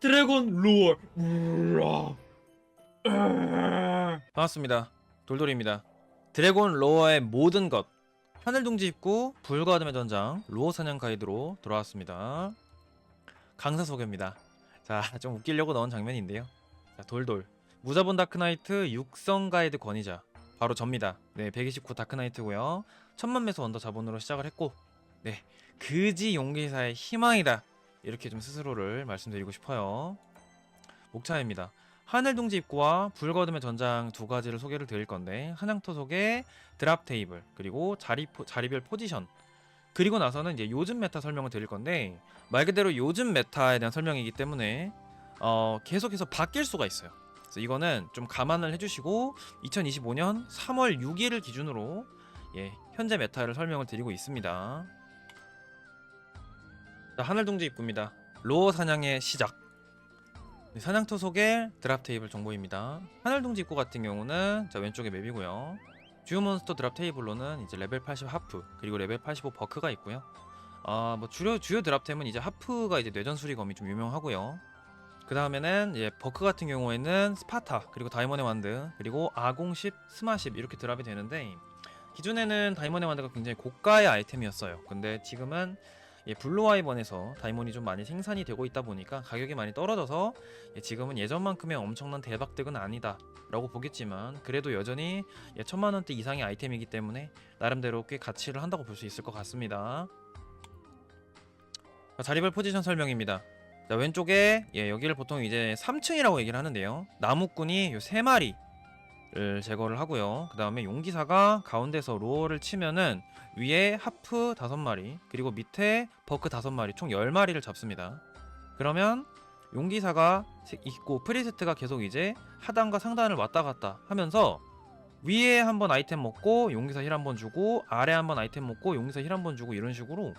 드래곤 우라. 으아. 반갑습니다. 돌돌입니다. 드래곤 로어의 모든 것 하늘 둥지 입구 불과 어둠의 전장 로어 사냥 가이드로 돌아왔습니다. 강사 소개입니다. 자, 좀 웃기려고 넣은 장면인데요. 자, 돌돌 무자본 다크나이트 육성 가이드 권위자 바로 접니다. 네, 129 다크나이트고요. 천만 매수 언더 자본으로 시작을 했고, 네, 그지 용기사의 희망이다. 이렇게 좀 스스로를 말씀드리고 싶어요. 목차입니다. 하늘둥지 입구와 불거둠의 전장 두 가지를 소개를 드릴 건데 한양토 속의 드랍 테이블 그리고 자리 포, 자리별 포지션 그리고 나서는 이제 요즘 메타 설명을 드릴 건데 말 그대로 요즘 메타에 대한 설명이기 때문에 어, 계속해서 바뀔 수가 있어요. 그래서 이거는 좀 감안을 해주시고 2025년 3월 6일을 기준으로 예, 현재 메타를 설명을 드리고 있습니다. 자, 하늘둥지 입구입니다. 로어 사냥의 시작. 네, 사냥터 속의 드랍 테이블 정보입니다. 하늘둥지 입구 같은 경우는 자 왼쪽에 맵이고요. 주요 몬스터 드랍 테이블로는 이제 레벨 80 하프 그리고 레벨 85 버크가 있고요. 아뭐 주요 주요 드랍템은 이제 하프가 이제 뇌전 수리검이 좀 유명하고요. 그 다음에는 이제 버크 같은 경우에는 스파타 그리고 다이몬의 완드 그리고 아공10 스마10 이렇게 드랍이 되는데 기존에는 다이몬의 완드가 굉장히 고가의 아이템이었어요. 근데 지금은 예, 블루아이번에서 다이몬이 좀 많이 생산이 되고 있다 보니까 가격이 많이 떨어져서 예, 지금은 예전만큼의 엄청난 대박득은 아니다 라고 보겠지만 그래도 여전히 예, 천만원대 이상의 아이템이기 때문에 나름대로 꽤 가치를 한다고 볼 수 있을 것 같습니다. 자, 자리별 포지션 설명입니다. 자, 왼쪽에 예, 여기를 보통 이제 3층이라고 얘기를 하는데요. 나무꾼이 요 3마리 를 제거를 하고요. 그 다음에 용기사가 가운데서 로어를 치면은 위에 하프 5마리 그리고 밑에 버크 5마리 총 10마리를 잡습니다. 그러면 용기사가 있고 프리세트가 계속 이제 하단과 상단을 왔다 갔다 하면서 위에 한번 아이템 먹고 용기사 힐 한번 주고 아래 한번 아이템 먹고 용기사 힐 한번 주고 이런 식으로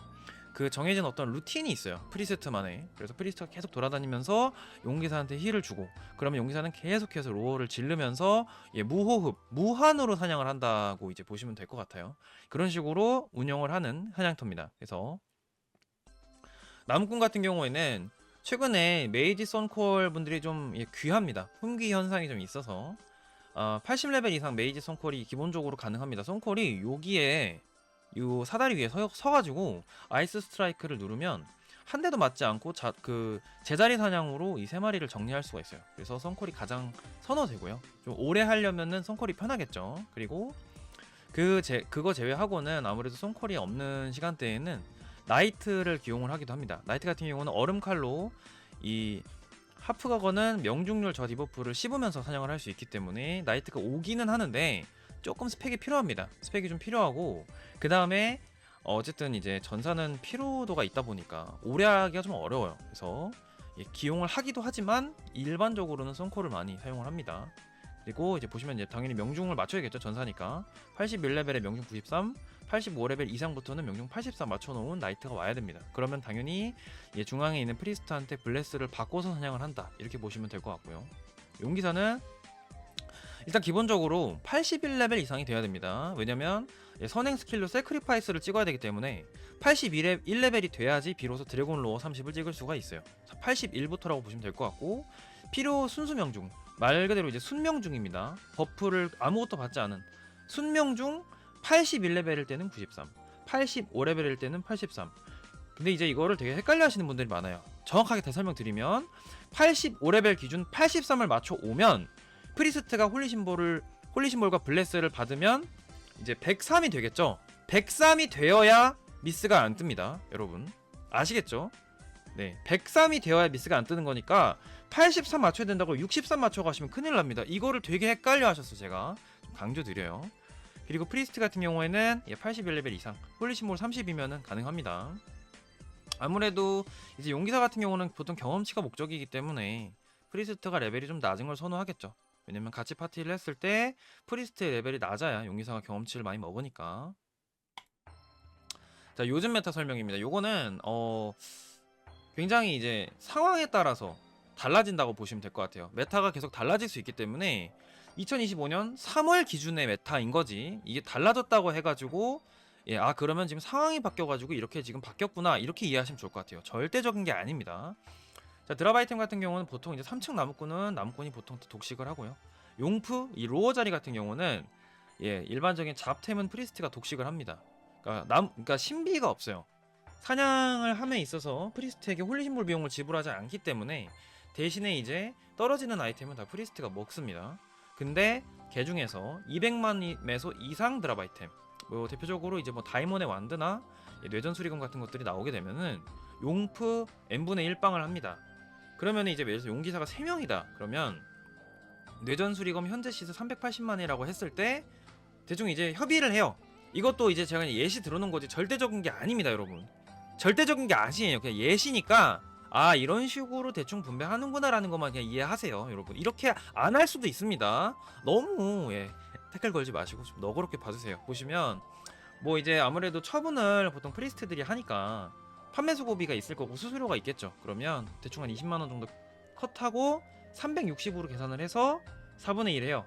그 정해진 어떤 루틴이 있어요. 프리세트만에 그래서 프리세트가 계속 돌아다니면서 용기사한테 힐을 주고 그러면 용기사는 계속해서 로어를 지르면서 예, 무호흡 무한으로 사냥을 한다고 이제 보시면 될 것 같아요. 그런 식으로 운영을 하는 사냥터입니다. 그래서 나무꾼 같은 경우에는 최근에 메이지 선콜 분들이 좀 예, 귀합니다. 품귀 현상이 좀 있어서. 어, 80레벨 이상 메이지 선콜이 기본적으로 가능합니다. 선콜이 여기에 요 사다리 위에 서, 서가지고 아이스 스트라이크를 누르면 한 대도 맞지 않고 자, 그 제자리 사냥으로 이 세 마리를 정리할 수가 있어요. 그래서 선콜이 가장 선호되고요. 좀 오래 하려면은 선콜이 편하겠죠. 그리고 그 제, 그거 제외하고는 아무래도 선콜이 없는 시간대에는 나이트를 기용을 하기도 합니다. 나이트 같은 경우는 얼음 칼로 이 하프가거는 명중률 저 디버프를 씹으면서 사냥을 할 수 있기 때문에 나이트가 오기는 하는데 조금 스펙이 필요합니다. 스펙이 좀 필요하고 그 다음에 어쨌든 이제 전사는 피로도가 있다 보니까 오래 하기가 좀 어려워요. 그래서 예, 기용을 하기도 하지만 일반적으로는 선콜을 많이 사용을 합니다. 그리고 이제 보시면 이제 당연히 명중을 맞춰야겠죠 전사니까 81레벨에 명중 93 85레벨 이상부터는 명중 83 맞춰놓은 나이트가 와야 됩니다 그러면 당연히 예, 중앙에 있는 프리스트한테 블레스를 바꿔서 사냥을 한다 이렇게 보시면 될 것 같고요 용기사는 일단 기본적으로 81레벨 이상이 돼야 됩니다. 왜냐면 예, 선행 스킬로 세크리파이스를 찍어야 되기 때문에 81레벨이 돼야지 비로소 드래곤 로어 30을 찍을 수가 있어요. 81부터라고 보시면 될 것 같고 필요 순수 명 중 말 그대로 이제 순명 중입니다. 버프를 아무것도 받지 않은 순명 중 81레벨일 때는 93, 85레벨일 때는 83. 근데 이제 이거를 되게 헷갈려 하시는 분들이 많아요. 정확하게 더 설명드리면 85레벨 기준 83을 맞춰 오면 프리스트가 홀리심볼을 홀리심볼과 블레스를 받으면 이제 103이 되겠죠. 103이 되어야 미스가 안 뜹니다. 여러분 아시겠죠? 네, 103이 되어야 미스가 안 뜨는 거니까 83 맞춰야 된다고 63 맞춰 가시면 큰일 납니다. 이거를 되게 헷갈려 하셨어 제가 좀 강조 드려요. 그리고 프리스트 같은 경우에는 81레벨 이상, 홀리심볼 30이면은 가능합니다. 아무래도 이제 용기사 같은 경우는 보통 경험치가 목적이기 때문에 프리스트가 레벨이 좀 낮은 걸 선호하겠죠. 왜냐면 같이 파티를 했을 때 프리스트의 레벨이 낮아야 용기사가 경험치를 많이 먹으니까. 자 요즘 메타 설명입니다. 요거는 어 굉장히 이제 상황에 따라서 달라진다고 보시면 될 것 같아요. 메타가 계속 달라질 수 있기 때문에 2025년 3월 기준의 메타인 거지. 이게 달라졌다고 해가지고 예, 아 그러면 지금 상황이 바뀌어가지고 이렇게 지금 바뀌었구나 이렇게 이해하시면 좋을 것 같아요. 절대적인 게 아닙니다 자 드랍 아이템 같은 경우는 보통 이제 3층 나무꾼은 나무꾼이 보통 독식을 하고요. 용프 이 로어 자리 같은 경우는 예 일반적인 잡템은 프리스트가 독식을 합니다. 그러니까 남 그러니까 신비가 없어요. 사냥을 함에 있어서 프리스트에게 홀리신물 비용을 지불하지 않기 때문에 대신에 이제 떨어지는 아이템은 다 프리스트가 먹습니다. 근데 개 중에서 200만 매소 이상 드랍 아이템 뭐 대표적으로 이제 뭐 다이몬의 완드나 뇌전 수리검 같은 것들이 나오게 되면은 용프 n분의 1빵을 합니다. 그러면 이제 예를 들어서 용기사가 3명이다. 그러면 뇌전 수리검 현재 시세 380만이라고 했을 때 대충 이제 협의를 해요. 이것도 이제 제가 예시 들어놓은 거지 절대적인 게 아닙니다, 여러분. 절대적인 게 아니에요. 그냥 예시니까 아 이런 식으로 대충 분배하는구나라는 것만 그냥 이해하세요, 여러분. 이렇게 안 할 수도 있습니다. 너무 예 태클 걸지 마시고 좀 너그럽게 봐주세요. 보시면 뭐 이제 아무래도 처분을 보통 프리스트들이 하니까 판매 수고비가 있을 거고 수수료가 있겠죠. 그러면 대충 한 20만 원 정도 컷하고 360으로 계산을 해서 4분의 1 해요.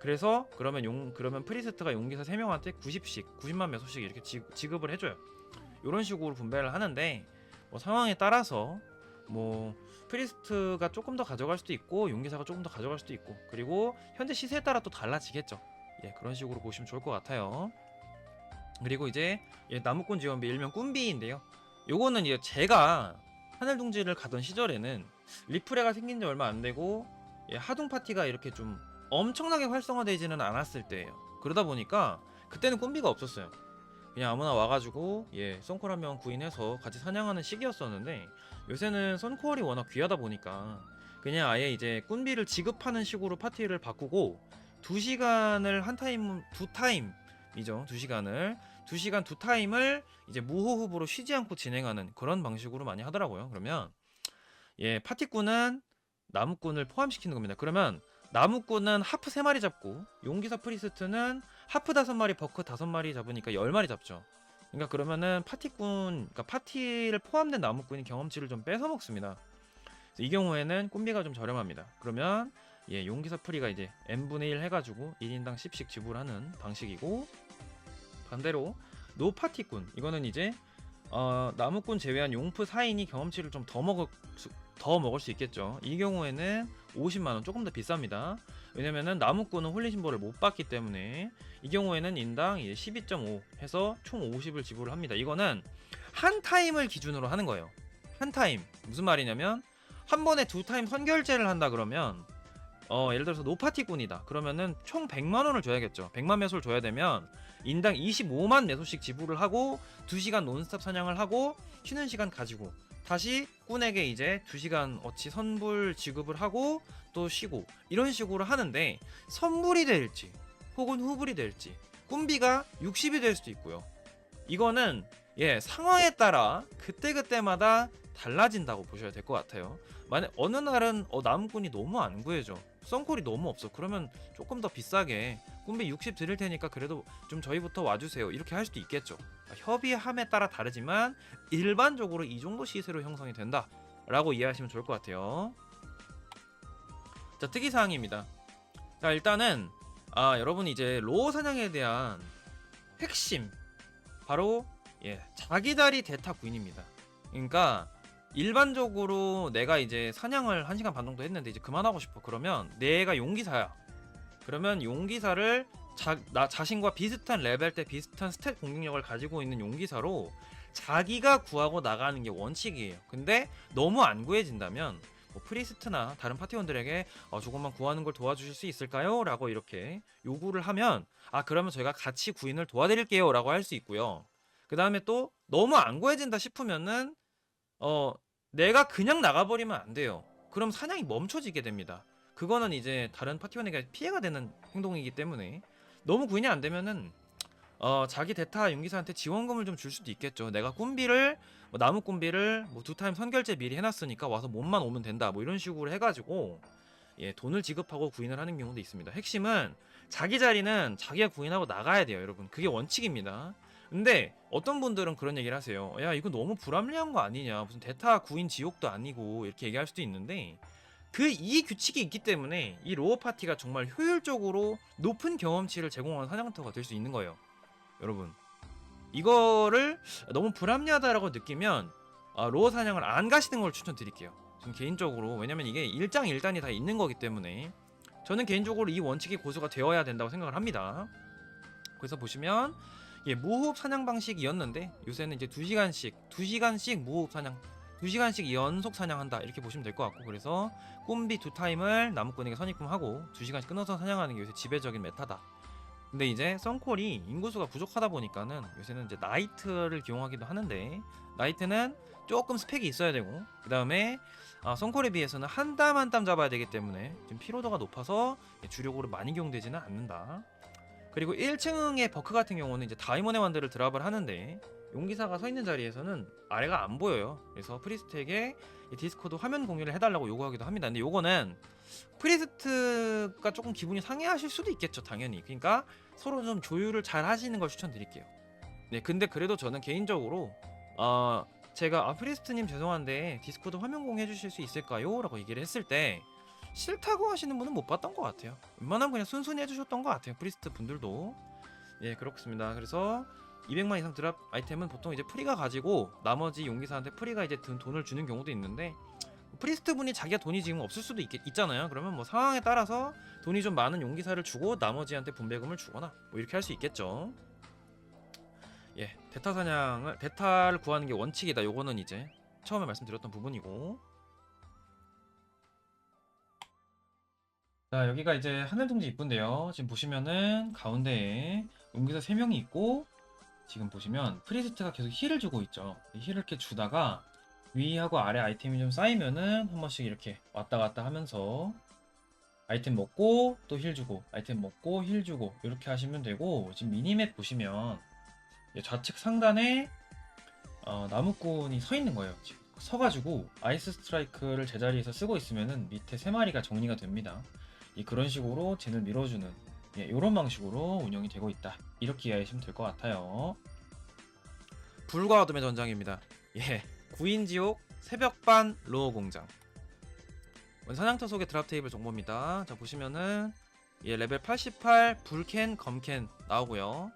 그래서 그러면 용 그러면 프리스트가 용기사 3명한테 90씩 90만 매소씩 이렇게 지, 지급을 해줘요. 이런 식으로 분배를 하는데 뭐 상황에 따라서 뭐 프리스트가 조금 더 가져갈 수도 있고 용기사가 조금 더 가져갈 수도 있고 그리고 현재 시세에 따라 또 달라지겠죠. 예 그런 식으로 보시면 좋을 것 같아요. 그리고 이제 예, 나무꾼 지원비 일명 꾼비인데요. 요거는 이제 제가 하늘둥지를 가던 시절에는 리프레가 생긴 지 얼마 안 되고 예, 하둥 파티가 이렇게 좀 엄청나게 활성화되지는 않았을 때예요. 그러다 보니까 그때는 꾼비가 없었어요. 그냥 아무나 와가지고 예 썬콜 한 명 구인해서 같이 사냥하는 시기였었는데 요새는 썬콜이 워낙 귀하다 보니까 그냥 아예 이제 꾼비를 지급하는 식으로 파티를 바꾸고 두 시간을 한 타임 두 타임이죠 두 시간을 두 시간 두 타임을 이제 무호흡으로 쉬지 않고 진행하는 그런 방식으로 많이 하더라고요. 그러면 예 파티꾼은 나무꾼을 포함시키는 겁니다. 그러면 나무꾼은 하프 3마리 잡고 용기사 프리스트는 하프 5마리 버크 5마리 잡으니까 10마리 잡죠. 그러니까 그러면은 파티꾼 그러니까 파티를 포함된 나무꾼이 경험치를 좀 뺏어 먹습니다. 이 경우에는 꾼비가 좀 저렴합니다. 그러면 예, 용기사 프리가 이제 n분의 1 해가지고 1인당 10씩 지불하는 방식이고 반대로 노파티꾼 이거는 이제 어, 나무꾼 제외한 용프 4인이 경험치를 좀 더 먹을 수, 더 먹을 수 있겠죠. 이 경우에는 50만 원 조금 더 비쌉니다. 왜냐면은 나무꾼은 홀리 심볼을 못 받기 때문에 이 경우에는 인당 12.5 해서 총 50을 지불을 합니다. 이거는 한 타임을 기준으로 하는 거예요. 한 타임 무슨 말이냐면 한 번에 두 타임 선결제를 한다 그러면 어 예를 들어서 노파티꾼이다. 그러면은 총 100만 원을 줘야겠죠. 100만 매소를 줘야 되면 인당 25만 매소씩 지불을 하고 2시간 논스톱 사냥을 하고 쉬는 시간 가지고 다시 꾼에게 이제 2시간 어치 선불 지급을 하고 또 쉬고 이런 식으로 하는데 선불이 될지 혹은 후불이 될지 꾼비가 60이 될 수도 있고요. 이거는 예 상황에 따라 그때그때마다 달라진다고 보셔야 될 것 같아요. 만약 어느 날은 어, 나무꾼이 너무 안 구해져 썬콜이 너무 없어. 그러면 조금 더 비싸게 꾼비 60 드릴 테니까 그래도 좀 저희부터 와주세요. 이렇게 할 수도 있겠죠. 아, 협의함에 따라 다르지만 일반적으로 이 정도 시세로 형성이 된다 라고 이해하시면 좋을 것 같아요. 자 특이사항입니다. 자 일단은 아 여러분 이제 로어 사냥에 대한 핵심 바로 예 자기 다리 대타 구인입니다. 그러니까 일반적으로 내가 이제 사냥을 1시간 반 정도 했는데 이제 그만하고 싶어. 그러면 내가 용기사야. 그러면 용기사를 자, 나 자신과 비슷한 레벨 때 비슷한 스탯 공격력을 가지고 있는 용기사로 자기가 구하고 나가는 게 원칙이에요. 근데 너무 안 구해진다면 뭐 프리스트나 다른 파티원들에게 어, 조금만 구하는 걸 도와주실 수 있을까요? 라고 이렇게 요구를 하면 아 그러면 저희가 같이 구인을 도와드릴게요 라고 할 수 있고요. 그 다음에 또 너무 안 구해진다 싶으면은 어 내가 그냥 나가버리면 안 돼요. 그럼 사냥이 멈춰지게 됩니다. 그거는 이제 다른 파티원에게 피해가 되는 행동이기 때문에 너무 구인이 안 되면은 어 자기 대타 용기사한테 지원금을 좀 줄 수도 있겠죠. 내가 꾼비를 뭐 나무 꾼비를 뭐 두 타임 선결제 미리 해놨으니까 와서 몸만 오면 된다. 뭐 이런 식으로 해가지고 예 돈을 지급하고 구인을 하는 경우도 있습니다. 핵심은 자기 자리는 자기가 구인하고 나가야 돼요, 여러분. 그게 원칙입니다. 근데 어떤 분들은 그런 얘기를 하세요. 야, 이거 너무 불합리한 거 아니냐. 무슨 대타 구인 지옥도 아니고 이렇게 얘기할 수도 있는데 그 이 규칙이 있기 때문에 이 로어 파티가 정말 효율적으로 높은 경험치를 제공하는 사냥터가 될 수 있는 거예요. 여러분. 이거를 너무 불합리하다라고 느끼면 아, 로어 사냥을 안 가시는 걸 추천드릴게요. 저는 개인적으로 왜냐면 이게 일장일단이 다 있는 거기 때문에 저는 개인적으로 이 원칙이 고수가 되어야 된다고 생각을 합니다. 그래서 보시면 예, 무호흡 사냥 방식이었는데 요새는 이제 2시간씩 2시간씩 무호흡 사냥 2시간씩 연속 사냥한다 이렇게 보시면 될 것 같고 그래서 꿈비 두 타임을 나무꾼에게 선입금하고 2시간씩 끊어서 사냥하는 게 요새 지배적인 메타다. 근데 이제 썬콜이 인구수가 부족하다 보니까는 요새는 이제 나이트를 기용하기도 하는데 나이트는 조금 스펙이 있어야 되고 그 다음에 아, 썬콜에 비해서는 한 땀 한 땀 잡아야 되기 때문에 좀 피로도가 높아서 주력으로 많이 기용되지는 않는다. 그리고 1층의 버크 같은 경우는 이제 다이몬의 완드를 드랍을 하는데 용기사가 서 있는 자리에서는 아래가 안 보여요. 그래서 프리스트에게 이 디스코드 화면 공유를 해달라고 요구하기도 합니다. 근데 요거는 프리스트가 조금 기분이 상해하실 수도 있겠죠, 당연히. 그러니까 서로 좀 조율을 잘 하시는 걸 추천드릴게요. 네, 근데 그래도 저는 개인적으로 어, 제가 아 프리스트님 죄송한데 디스코드 화면 공유해 주실 수 있을까요? 라고 얘기를 했을 때 싫다고 하시는 분은 못 봤던 것 같아요. 웬만하면 그냥 순순히 해주셨던 것 같아요. 프리스트 분들도 예 그렇습니다. 그래서 200만 이상 드랍 아이템은 보통 이제 프리가 가지고 나머지 용기사한테 프리가 이제 든 돈을 주는 경우도 있는데 프리스트 분이 자기가 돈이 지금 없을 수도 있, 있잖아요. 그러면 뭐 상황에 따라서 돈이 좀 많은 용기사를 주고 나머지한테 분배금을 주거나 뭐 이렇게 할 수 있겠죠. 예, 대타 사냥을 대타를 구하는 게 원칙이다. 요거는 이제 처음에 말씀드렸던 부분이고. 자, 여기가 이제 하늘둥지 이쁜데요. 지금 보시면은 가운데에 용기사 3명이 있고 지금 보시면 프리스트가 계속 힐을 주고 있죠. 이 힐을 이렇게 주다가 위하고 아래 아이템이 좀 쌓이면은 한 번씩 이렇게 왔다 갔다 하면서 아이템 먹고 또 힐 주고 아이템 먹고 힐 주고 이렇게 하시면 되고 지금 미니맵 보시면 이 좌측 상단에 어, 나무꾼이 서 있는 거예요. 지금 서가지고 아이스 스트라이크를 제자리에서 쓰고 있으면은 밑에 세 마리가 정리가 됩니다. 이 그런 식으로 젠을 밀어주는 예, 이런 방식으로 운영이 되고 있다. 이렇게 이해하시면 될 것 같아요. 불과 어둠의 전장입니다. 예, 구인지옥 새벽반 로어 공장. 사냥터 속의 드랍 테이블 정보입니다. 자 보시면은 예, 레벨 88 불캔 검캔 나오고요.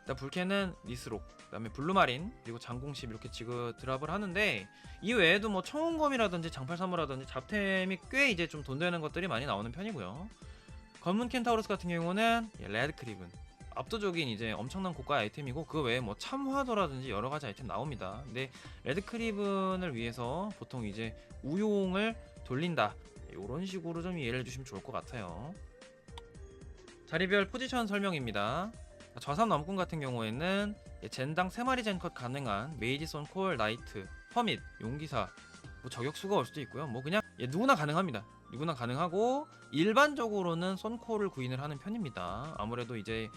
일단 불캔은 니스록, 그 다음에 블루마린 그리고 장공십 이렇게 지금 드랍을 하는데 이 외에도 뭐 청운검이라든지 장팔사무라든지 잡템이 꽤 이제 좀 돈 되는 것들이 많이 나오는 편이고요. 검은 켄타우로스 같은 경우는 예, 레드 크리븐 압도적인 이제 엄청난 고가 아이템이고 그 외에 뭐 참화도라든지 여러 가지 아이템 나옵니다. 근데 레드 크리븐을 위해서 보통 이제 우용을 돌린다 이런 식으로 좀 이해를 해주시면 좋을 것 같아요. 자리별 포지션 설명입니다. 저삼 남군 같은 경우에는 예, 젠당 3마리 젠컷 가능한 메이지선 콜 나이트 허밋 용기사 뭐 저격수가 올 수도 있고요. 뭐 그냥 예, 누구나 가능합니다. 누구나 가능하고 일반적으로는 썬콜을 구인을 하는 편입니다. 아무래도 이제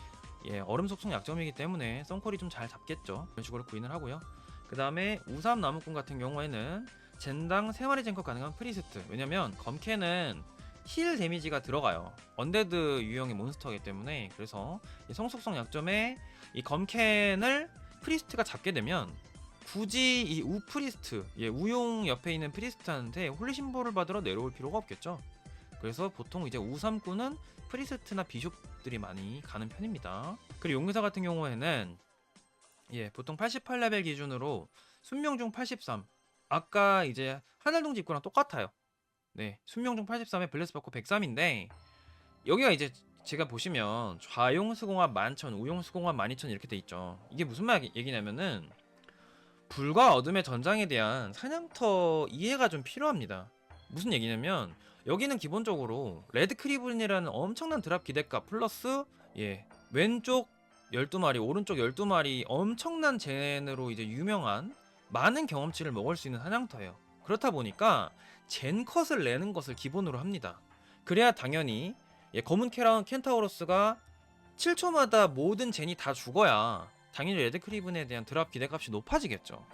예, 얼음 속성 약점이기 때문에 썬콜이 좀 잘 잡겠죠. 이런 식으로 구인을 하고요. 그 다음에 우삼 나무꾼 같은 경우에는 젠당 3마리 젠컷 가능한 프리스트 왜냐면 검캐는 힐 데미지가 들어가요. 언데드 유형의 몬스터이기 때문에 그래서 이 성속성 약점에 이 검캔을 프리스트가 잡게 되면 굳이 이 우프리스트, 예, 우용 옆에 있는 프리스트한테 홀리 심볼을 받으러 내려올 필요가 없겠죠. 그래서 보통 이제 우삼꾼은 프리스트나 비숍들이 많이 가는 편입니다. 그리고 용기사 같은 경우에는 예, 보통 88레벨 기준으로 순명 중 83. 아까 이제 하늘동지 입구랑 똑같아요. 네, 순명 중 83에 블레스 받고 103인데 여기가 이제 제가 보시면 좌용 수공합 11,000, 우용 수공합 12,000 이렇게 돼 있죠. 이게 무슨 말 얘기냐면은 불과 어둠의 전장에 대한 사냥터 이해가 좀 필요합니다. 무슨 얘기냐면 여기는 기본적으로 레드 크리븐이라는 엄청난 드랍 기대값 플러스 예 왼쪽 12마리 오른쪽 12마리 엄청난 젠으로 이제 유명한 많은 경험치를 먹을 수 있는 사냥터예요. 그렇다 보니까 젠 컷을 내는 것을 기본으로 합니다. 그래야 당연히 예, 검은 캐라운 켄타우로스가 7초마다 모든 젠이 다 죽어야 당연히 레드 크리븐에 대한 드랍 기대값이 높아지겠죠.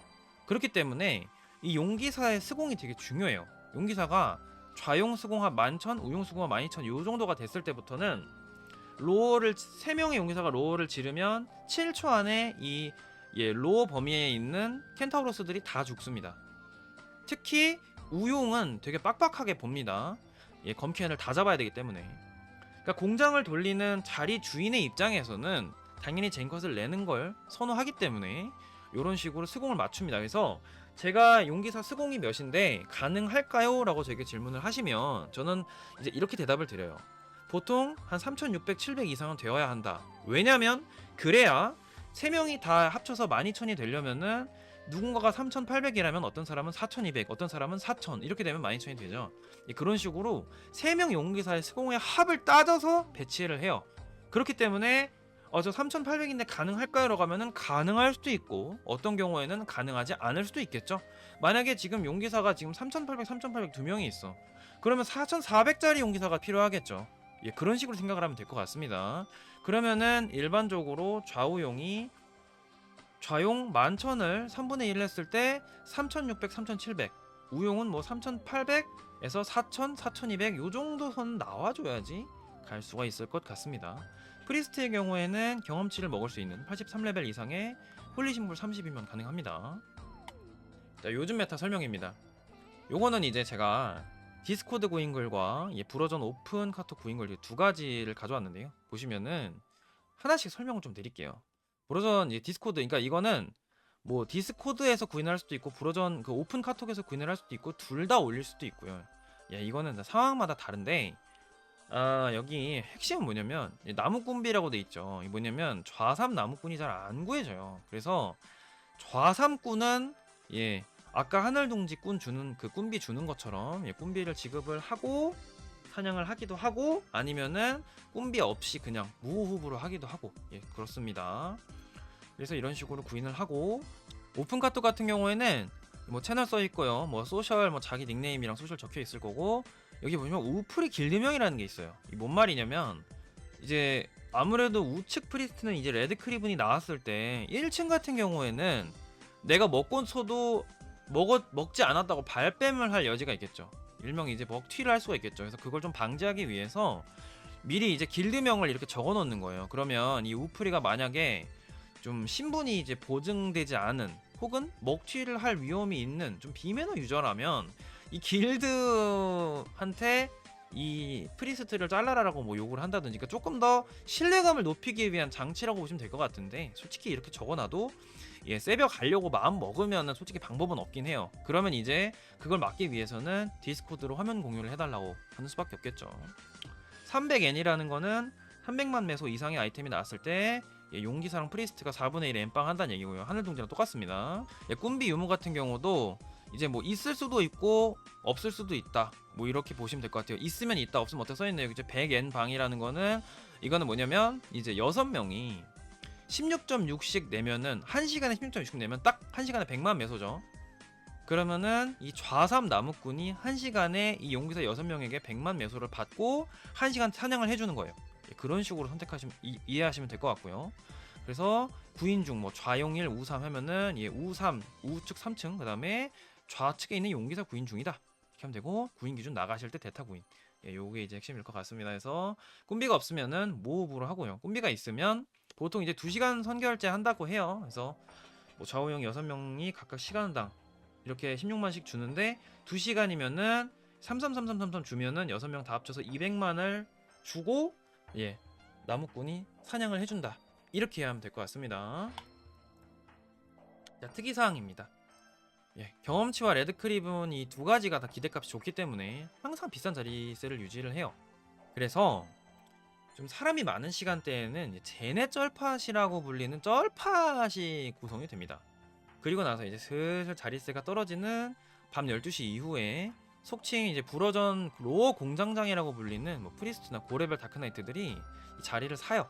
그렇기 때문에 이 용기사의 스공이 되게 중요해요. 용기사가 좌용 스공합 11,000, 우용 스공합 12,000 요 정도가 됐을 때부터는 로어를 3명의 용기사가 로어를 지르면 7초 안에 이 예, 로어 범위에 있는 켄타우로스들이 다 죽습니다. 특히 우용은 되게 빡빡하게 봅니다. 예, 검캔을 다 잡아야 되기 때문에. 그러니까 공장을 돌리는 자리 주인의 입장에서는 당연히 젠컷을 내는 걸 선호하기 때문에 이런 식으로 수공을 맞춥니다. 그래서 제가 용기사 스공이 몇인데 가능할까요? 라고 저에게 질문을 하시면 저는 이제 이렇게 대답을 드려요. 보통 한 3600, 700 이상은 되어야 한다. 왜냐면 그래야 3명이 다 합쳐서 12000이 되려면은 누군가가 3800이라면 어떤 사람은 4200, 어떤 사람은 4000 이렇게 되면 12000이 되죠. 예, 그런 식으로 3명 용기사의 스공의 합을 따져서 배치를 해요. 그렇기 때문에 어, 저 3,800인데 가능할까요? 라고 하면은 가능할 수도 있고 어떤 경우에는 가능하지 않을 수도 있겠죠. 만약에 지금 용기사가 지금 3,800, 3,800 두 명이 있어. 그러면 4,400짜리 용기사가 필요하겠죠. 예, 그런 식으로 생각을 하면 될 것 같습니다. 그러면은 일반적으로 좌우용이 좌용 11,000을 3분의 1 했을 때 3,600, 3,700 우용은 뭐 3,800에서 4,000, 4,200 요 정도 선 나와줘야지 갈 수가 있을 것 같습니다. 프리스트의 경우에는 경험치를 먹을 수 있는 83레벨 이상의 홀리 신불 30이면 가능합니다. 자, 요즘 메타 설명입니다. 요거는 이제 제가 디스코드 구인글과 예, 브러전 오픈 카톡 구인글 두 가지를 가져왔는데요. 보시면은 하나씩 설명을 좀 드릴게요. 브러전 이제 디스코드 그러니까 이거는 뭐 디스코드에서 구인을 할 수도 있고 브러전 그 오픈 카톡에서 구인을 할 수도 있고 둘 다 올릴 수도 있고요. 예, 이거는 다 상황마다 다른데 아 여기 핵심은 뭐냐면 이 나무꾼비라고 돼 있죠. 이 뭐냐면 좌삼 나무꾼이 잘 안 구해져요. 그래서 좌삼꾼은 예 아까 하늘둥지 꾼 주는 그 꾼비 주는 것처럼 예, 꾼비를 지급을 하고 사냥을 하기도 하고 아니면은 꾼비 없이 그냥 무호흡으로 하기도 하고 예 그렇습니다. 그래서 이런 식으로 구인을 하고 오픈 카톡 같은 경우에는 뭐 채널 써 있고요. 뭐 소셜 뭐 자기 닉네임이랑 소셜 적혀 있을 거고 여기 보시면 우프리 길드명이라는 게 있어요. 이 뭔 말이냐면 이제 아무래도 우측 프리스트는 이제 레드 크리븐이 나왔을 때 1층 같은 경우에는 내가 먹고 서도 먹었 먹지 않았다고 발뺌을 할 여지가 있겠죠. 일명 이제 먹튀를 할 수가 있겠죠. 그래서 그걸 좀 방지하기 위해서 미리 이제 길드명을 이렇게 적어 놓는 거예요. 그러면 이 우프리가 만약에 좀 신분이 이제 보증되지 않은 혹은 먹튀를 할 위험이 있는 좀 비매너 유저라면 이 길드한테 이 프리스트를 잘라라라고 뭐 요구를 한다든지 그러니까 조금 더 신뢰감을 높이기 위한 장치라고 보시면 될 것 같은데 솔직히 이렇게 적어놔도 예 새벽 가려고 마음 먹으면은 솔직히 방법은 없긴 해요. 그러면 이제 그걸 막기 위해서는 디스코드로 화면 공유를 해달라고 하는 수밖에 없겠죠. 300N이라는 거는 300만 매소 이상의 아이템이 나왔을 때 예, 용기사랑 프리스트가 4분의 1 엠빵 한다는 얘기고요 하늘동지랑 똑같습니다 예, 꿈비 유무 같은 경우도 이제 뭐 있을 수도 있고 없을 수도 있다. 뭐 이렇게 보시면 될 것 같아요. 있으면 있다, 없으면 어떻게 써 있네요. 이제 100N 방이라는 거는 이거는 뭐냐면 이제 6명이 16.6씩 내면은 1시간에 16.6씩 내면 딱 1시간에 100만 매소죠. 그러면은 이 좌삼 나무꾼이 1시간에 이 용기사 6명에게 100만 매소를 받고 1시간 사냥을 해주는 거예요. 예, 그런 식으로 선택하시면 이, 이해하시면 될 것 같고요. 그래서 9인 중 뭐 좌용 1, 우삼 하면은 예, 우삼, 우측 3층 그다음에 좌측에 있는 용기사 9인 중이다. 이렇게 하면 되고 9인 기준 나가실 때 대타 9인. 예, 요게 이제 핵심일 것 같습니다. 그래서 꿈비가 없으면은 모읍으로 하고요. 꿈비가 있으면 보통 이제 2시간 선결제 한다고 해요. 그래서 뭐 좌우형 6명이 각각 시간당 이렇게 16만씩 주는데 2시간이면은 333333 주면은 6명 다 합쳐서 200만을 주고 예, 나무꾼이 사냥을 해 준다. 이렇게 이해하면 될 것 같습니다. 자, 특이 사항입니다. 예, 경험치와 레드크립은 이 두 가지가 다 기대값이 좋기 때문에 항상 비싼 자리세를 유지를 해요. 그래서 좀 사람이 많은 시간대에는 제네 쩔팟이라고 불리는 쩔팟이 구성이 됩니다. 그리고 나서 이제 슬슬 자리세가 떨어지는 밤 12시 이후에 속칭 이제 불어전 로어 공장장이라고 불리는 뭐 프리스트나 고레벨 다크나이트들이 이 자리를 사요.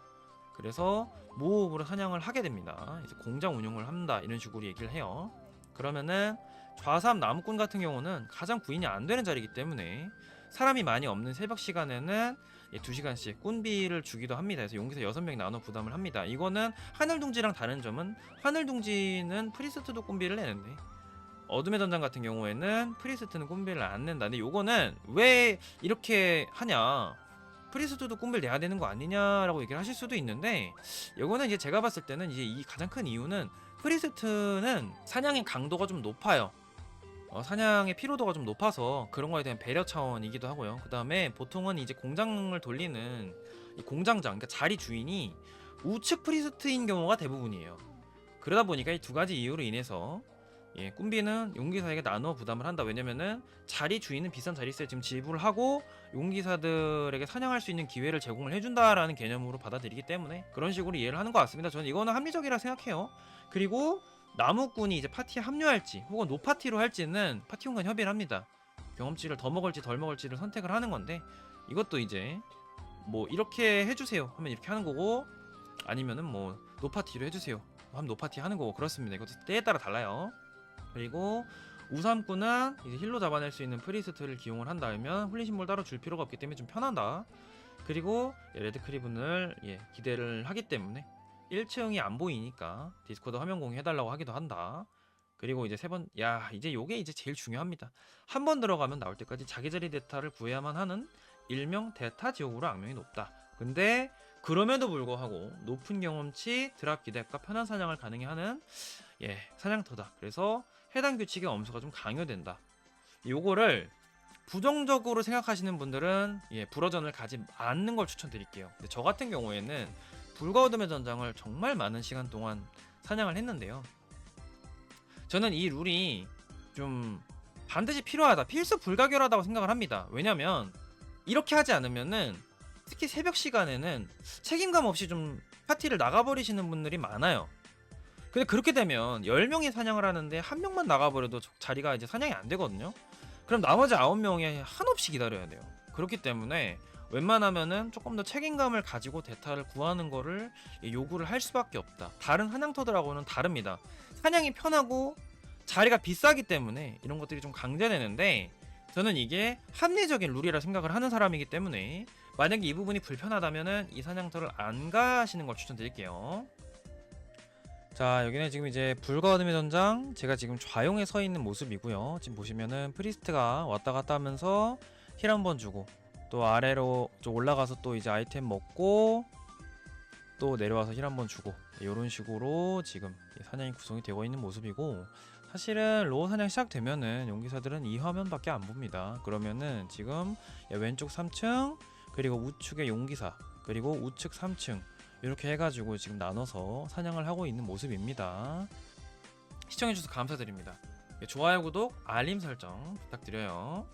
그래서 모읍으로 사냥을 하게 됩니다. 이제 공장 운영을 한다 이런 식으로 얘기를 해요. 그러면은 좌삼 나무꾼 같은 경우는 가장 구인이 안 되는 자리이기 때문에 사람이 많이 없는 새벽 시간에는 예, 2시간씩 꾼비를 주기도 합니다. 그래서 용기사 6명 나눠 부담을 합니다. 이거는 하늘둥지랑 다른 점은 하늘둥지는 프리스트도 꾼비를 내는데 어둠의 전장 같은 경우에는 프리스트는 꾼비를 안 낸다. 근데 요거는 왜 이렇게 하냐? 프리스트도 꾼비를 내야 되는 거 아니냐라고 얘기를 하실 수도 있는데 요거는 이제 제가 봤을 때는 이제 이 가장 큰 이유는 프리스트는 사냥의 강도가 좀 높아요. 어, 사냥의 피로도가 좀 높아서 그런 거에 대한 배려 차원이기도 하고요. 그 다음에 보통은 이제 공장을 돌리는 이 공장장, 그러니까 자리 주인이 우측 프리스트인 경우가 대부분이에요. 그러다 보니까 이 두 가지 이유로 인해서 예, 꿈비는 용기사에게 나누어 부담을 한다. 왜냐면은 자리 주인은 비싼 자리세 지금 지불을 하고 용기사들에게 사냥할 수 있는 기회를 제공을 해준다라는 개념으로 받아들이기 때문에 그런 식으로 이해를 하는 것 같습니다. 저는 이거는 합리적이라 생각해요. 그리고 나무꾼이 이제 파티에 합류할지 혹은 노파티로 할지는 파티원 간 협의를 합니다. 경험치를 더 먹을지 덜 먹을지를 선택을 하는 건데 이것도 이제 뭐 이렇게 해주세요 하면 이렇게 하는 거고 아니면은 뭐 노파티로 해주세요 하면 노파티 하는 거고 그렇습니다. 이것도 때에 따라 달라요. 그리고 우삼꾼은 이제 힐로 잡아낼 수 있는 프리스트를 기용을 한다면 심볼 따로 줄 필요가 없기 때문에 좀 편하다. 그리고 예, 레드 크리븐을 예, 기대를 하기 때문에 1층이 안 보이니까 디스코드 화면 공유 해달라고 하기도 한다. 그리고 이제 세 번, 야 이제 요게 이제 제일 중요합니다. 한 번 들어가면 나올 때까지 자기 자리 데이터를 구해야만 하는 일명 데이터 지옥으로 악명이 높다. 근데 그럼에도 불구하고 높은 경험치, 드랍 기대값 편한 사냥을 가능해 하는 예 사냥터다. 그래서 해당 규칙의 엄수가 좀 강요된다. 요거를 부정적으로 생각하시는 분들은 예 불어전을 가지 않는 걸 추천드릴게요. 근데 저 같은 경우에는 불과 어둠의 전장을 정말 많은 시간 동안 사냥을 했는데요. 저는 이 룰이 좀 반드시 필요하다, 필수 불가결하다고 생각을 합니다. 왜냐면 이렇게 하지 않으면은 특히 새벽 시간에는 책임감 없이 좀 파티를 나가버리시는 분들이 많아요. 근데 그렇게 되면 10명이 사냥을 하는데 한 명만 나가버려도 저- 자리가 이제 사냥이 안 되거든요. 그럼 나머지 9명이 한없이 기다려야 돼요. 그렇기 때문에 웬만하면은 조금 더 책임감을 가지고 대타를 구하는 거를 요구를 할 수밖에 없다. 다른 사냥터들하고는 다릅니다. 사냥이 편하고 자리가 비싸기 때문에 이런 것들이 좀 강제되는데 저는 이게 합리적인 룰이라 생각을 하는 사람이기 때문에 만약에 이 부분이 불편하다면은 이 사냥터를 안 가시는 걸 추천드릴게요. 자 여기는 지금 이제 불과 어둠의 전장 제가 지금 좌용에 서 있는 모습이고요. 지금 보시면은 프리스트가 왔다 갔다 하면서 힐 한 번 주고 또 아래로 좀 올라가서 또 이제 아이템 먹고 또 내려와서 힐 한 번 주고 이런 식으로 지금 이 사냥이 구성이 되고 있는 모습이고 사실은 로어 사냥 시작되면은 용기사들은 이 화면밖에 안 봅니다. 그러면은 지금 왼쪽 3층 그리고 우측에 용기사 그리고 우측 3층 이렇게 해가지고 지금 나눠서 사냥을 하고 있는 모습입니다. 시청해주셔서 감사드립니다. 좋아요, 구독, 알림 설정 부탁드려요.